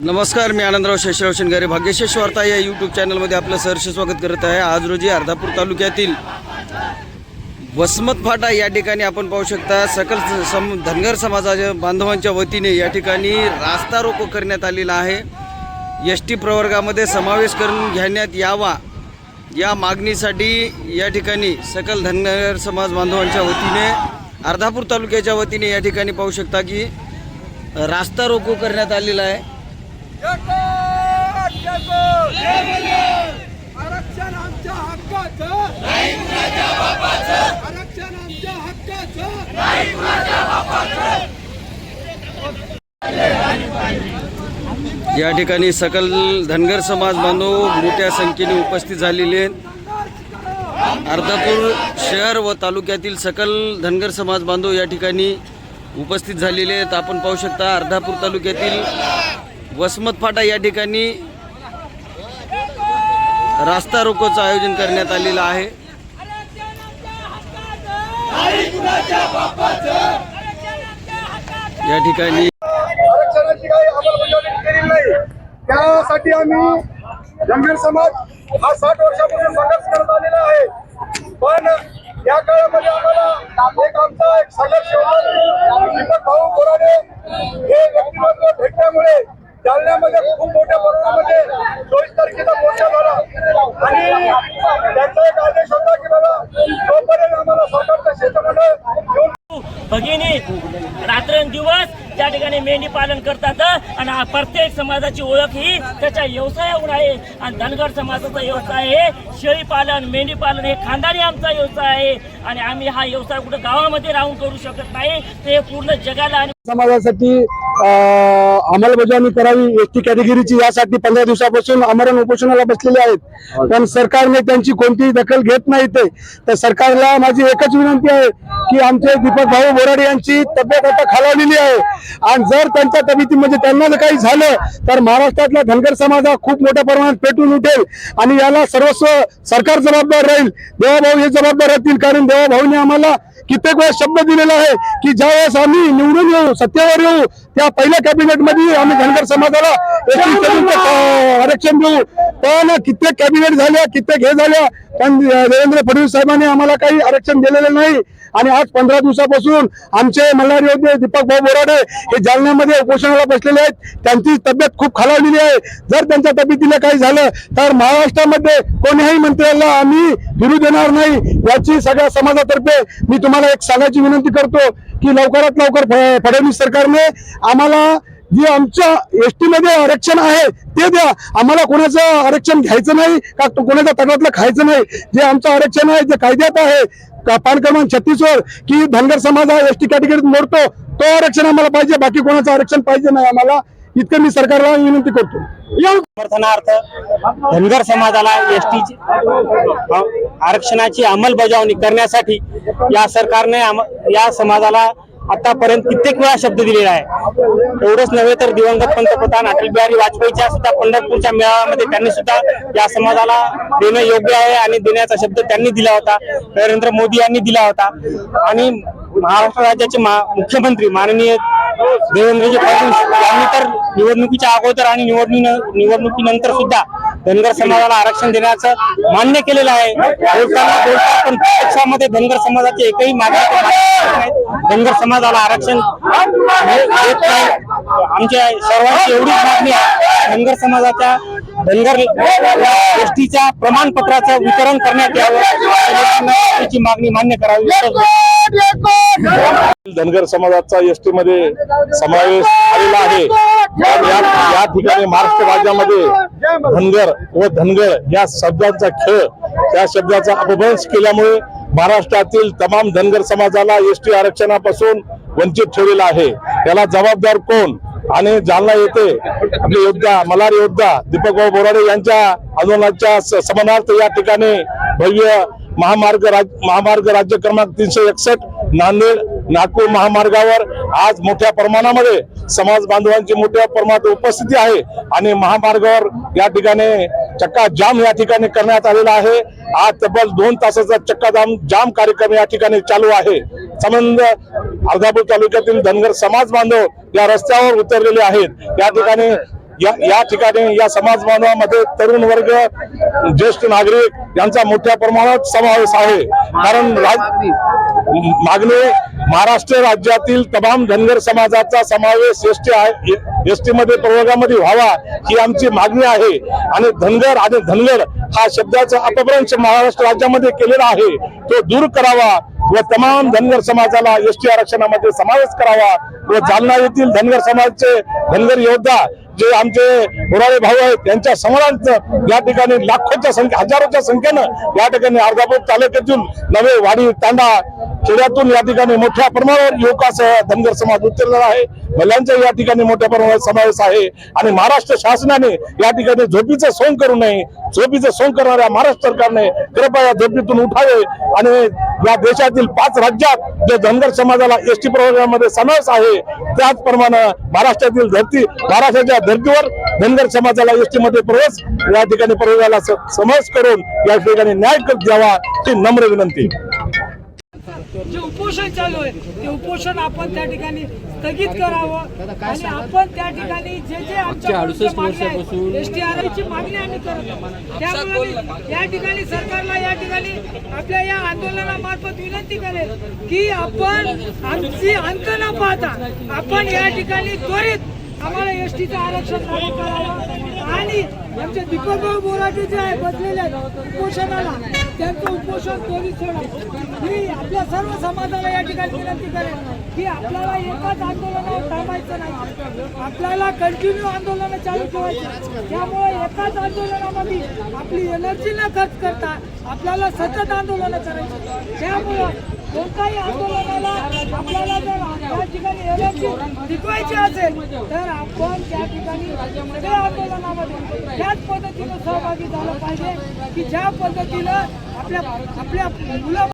नमस्कार मी आनंदराव शेषराव शिंगारे. भाग्यशेष वार्ता या यूट्यूब चॅनलमध्ये आपलं सहर्ष स्वागत करत आहे. आज रोजी अर्धापूर तालुक्यातील वसमत फाटा या ठिकाणी आपण पाहू शकता सकल सम धनगर समाजाच्या बांधवांच्या वतीने या ठिकाणी रास्ता रोको करण्यात आलेला आहे. एस टी प्रवर्गामध्ये समावेश करून घेण्यात यावा या मागणीसाठी या ठिकाणी सकल धनगर समाज बांधवांच्या वतीने अर्धापूर तालुक्याच्या वतीने या ठिकाणी पाहू शकता की रास्ता रोको करण्यात आलेला आहे. आरक्षण आमच्या हक्काचं आरक्षण आमच्या हक्काचं या ठिकाणी सकल धनगर समाज बांधव मोठ्या संख्येने उपस्थित झालेले आहेत. अर्धापूर शहर व तालुक्यातील सकल धनगर समाज बांधव या ठिकाणी उपस्थित झालेले आहेत. आपण पाहू शकता अर्धापूर तालुक्यातील वसमत फाटा या ठिकाणी रास्ता रोकोचं आयोजन करण्यात आलेलं आहे. या ठिकाणी आरक्षणाची काही अंमलबजावणी केलेली नाही. त्यासाठी आम्ही धनगर समाज हा साठ वर्षापासून संघर्ष करत आलेला आहे पण या काळामध्ये आम्हाला एक आमचा एक संघर्ष होता दीपक भाऊ बोराडे हे व्यक्तिमत्व भेटल्यामुळे जालन्यामध्ये खूप मोठ्या प्रमाणामध्ये चोवीस तारखेचा मोर्चा झाला आणि त्यांचा एक आदेश होता की बाबा आम्हाला भगिनी रात्रंदिवस त्या ठिकाणी मेंढी पालन करतात आणि हा प्रत्येक समाजाची ओळख ही त्याच्या व्यवसायावर आहे. आणि धनगर समाजाचा व्यवसाय आहे. शेळी पालन मेंढी पालन हे खानदानी आमचा व्यवसाय आहे. आणि आम्ही हा व्यवसाय कुठं गावामध्ये राहून करू शकत नाही. ते पूर्ण जगाला आणि समाजासाठी अं, अंमलबजावणी करावी एस टी कॅटेगरीची यासाठी पंधरा दिवसापासून आमरण उपोषणाला बसलेले आहेत. पण सरकारने त्यांची कोणतीही दखल घेत नाही ते तर सरकारला माझी एकच विनंती आहे की आमचे दीपक भाऊ बोराडे यांची तब्येत आता खालावलेली आहे. आणि जर त्यांच्या तब्येती म्हणजे त्यांना जर काही झालं तर महाराष्ट्रातला धनगर समाज हा खूप मोठ्या प्रमाणात पेटून उठेल आणि याला सर्वस्व सरकार जबाबदार राहील. देवाभाऊ हे जबाबदार राहतील कारण देवाभाऊने आम्हाला कित्येक वेळेस शब्द दिलेला आहे की ज्यावेळेस आम्ही निवडून येऊ सत्तेवर येऊ त्या पहिल्या कॅबिनेटमध्ये आम्ही धनगर समाजाला आरक्षण देऊ. पण कित्येक कॅबिनेट झाल्या कित्येक हे झाल्या पण देवेंद्र फडणवीस साहेबांनी आम्हाला काही आरक्षण दिलेलं नाही. आणि आज पंधरा दिवसापासून आमचे मल्हार योद्धे दीपक भाऊ बोराडे हे जालन्यामध्ये उपोषणाला बसलेले आहेत. त्यांची तब्येत खूप खालावलेली आहे. जर त्यांच्या तब्येतीला काही झालं तर महाराष्ट्रामध्ये कोणीही मंत्र्याला आम्ही फिरू देणार नाही. याची सगळ्या समाजातर्फे मी तुम्हाला एक सांगायची विनंती करतो की लवकरात लवकर फडणवीस सरकारने आम्हाला जे आमच्या एसटीमध्ये आरक्षण आहे ते द्या. आम्हाला कोणाचं आरक्षण घ्यायचं नाही का कोणाच्या तटातलं खायचं नाही. जे आमचं आरक्षण आहे जे कायद्यात आहे पान क्रमांक छत्तीस वर की धनगर समाज हा एसटी कॅटेगरीत मोडतो तो आरक्षण आम्हाला पाहिजे बाकी कोणाचं आरक्षण पाहिजे नाही आम्हाला. इतकं मी सरकारला विनंती करतो. समर्थनार्थ धनगर समाजाला एसटी आरक्षणाची अंमलबजावणी करण्यासाठी या सरकारने या समाजाला आतापर्यंत कित्येक वेळा शब्द दिलेला आहे. एवढंच नव्हे तर दिवंगत पंतप्रधान अटल बिहारी वाजपेयीच्या सुद्धा पंढरपूरच्या मेळाव्यामध्ये त्यांनी सुद्धा या समाजाला देणं योग्य आहे आणि देण्याचा शब्द त्यांनी दिला होता. नरेंद्र मोदी यांनी दिला होता. आणि महाराष्ट्र राज्याचे मुख्यमंत्री माननीय देवेंद्रजी फडणवीस यांनी तर निवडणुकीच्या अगोदर आणि निवडणुकी निवडणुकीनंतर सुद्धा धनगर समाजाला आरक्षण देण्याचं मान्य केलेलं आहे. बोलताना बोलता पण प्रत्यक्षामध्ये धनगर समाजाची एकही मागणी धनगर समाजाला आरक्षण देत नाही. आमच्या सर्वांची एवढीच मागणी आहे. धनगर समाजाच्या धनगर गोष्टीच्या प्रमाणपत्राचं वितरण करण्यात यावं. त्याची मागणी मान्य करावी. धनगर समाजाचा एसटी मध्ये समावेश झालेला आहे. ठिकाणी महाराष्ट्र राज्यामध्ये धनगर व धनगर या शब्दांचा खेळ त्या शब्दाचा अपभ्रंश केल्यामुळे महाराष्ट्रातील तमाम धनगर समाजाला एसटी आरक्षणापासून वंचित ठेवलेला आहे. याला जबाबदार कोण? आणि जालना येथे आपले योद्धा मलार योद्धा दीपकभाऊ बोराडे यांच्या आंदोलनाच्या समानार्थ या ठिकाणी भव्य महामार्ग राज महामार्ग राज्य क्रमांक तीनशे एकसष्ट नांदेड नागपूर महामार्गावर आज मोठ्या प्रमाणामध्ये समाज बांधवांची मोठ्या प्रमाणात उपस्थिती आहे आणि महामार्गावर या ठिकाणी चक्का जाम या ठिकाणी करण्यात आलेला आहे. आज तब्बल दोन तासाचा चक्का जाम जाम कार्यक्रम या ठिकाणी चालू आहे. संबंध अर्धापूर तालुक्यातील धनगर समाज बांधव या रस्त्यावर उतरलेले आहेत. या ठिकाणी या या ठिकाणी या समाज बांधवामध्ये तरुण वर्ग ज्येष्ठ नागरिक यांचा मोठ्या प्रमाणात समावेश आहे. कारण राज मागणी महाराष्ट्र राज्यातील तमाम धनगर समाजाचा समावेश एसटी टी एसमध्ये प्रवर्गामध्ये व्हावा ही आमची मागणी आहे. आणि धनगर आणि धनगर हा शब्दाचा अपभ्रंश महाराष्ट्र राज्यामध्ये केलेला आहे. तो दूर करावा व तमाम धनगर समाजाला एसटी आरक्षणामध्ये समावेश करावा व जालना येथील धनगर समाजाचे धनगर योद्धा जे आमचे बोराळे भाऊ आहेत त्यांच्या समोरांचं या ठिकाणी लाखोच्या संख्या हजारोच्या संख्येनं या ठिकाणी अर्धापूर तालुक्यातून नवे वाडी तांडा खेड्यातून या ठिकाणी मोठ्या प्रमाणावर युवकासह धनगर समाज उतरलेला आहे. महिलांचा या ठिकाणी मोठ्या प्रमाणात समावेश आहे. आणि महाराष्ट्र शासनाने या ठिकाणी झोपीचं सोंग करू नये. झोपीचं सोंग करणाऱ्या महाराष्ट्र सरकारने कृपया झोपीतून उठावे. आणि या देशातील पाच राज्यात जे धनगर समाजाला एस टी प्रवर्गामध्ये समावेश आहे त्याचप्रमाणे महाराष्ट्रातील धरती महाराष्ट्राच्या धर्तीवर धनगर समाजाला एसटी मध्ये प्रवेश या ठिकाणी प्रवेशाला समावेश करून या ठिकाणी न्याय द्यावा ही नम्र विनंती. जे उपोषण चालू आहे ते उपोषण आपण त्या ठिकाणी स्थगित करावं. आणि आपण त्या ठिकाणी जे जे आमच्या एस टी आर ची मागणी आम्ही करत आहोत. त्यामुळे या ठिकाणी सरकारला या ठिकाणी आपल्या या आंदोलनामार्फत विनंती करेल की आपण आमची अंत न पाहता आपण या ठिकाणी त्वरित आम्हाला एस टीचं आरक्षण लागू करावं. आणि आमचे दीपकभाऊ बोराटे जे आहे बसलेले उपोषणाला त्यांचं उपोषण त्वरित सोडावं मी आपल्या सर्व समाजाला या ठिकाणी विनंती करेन की आपल्याला एकाच आंदोलनावर थांबायचं नाही. आपल्याला कंटिन्यू आंदोलनं चालू ठेवायची. त्यामुळे एकाच आंदोलनामध्ये आपली एनर्जी न खर्च करता आपल्याला सतत आंदोलनं करायची. त्यामुळं कोणताही आंदोलन आपल्याला जर त्या ठिकाणी एनर्जी टिकवायची असेल तर आपण त्या ठिकाणी सगळ्या आंदोलनामध्ये त्याच पद्धतीनं सहभागी झालं पाहिजे की ज्या पद्धतीनं आपल्या आपल्या मुलं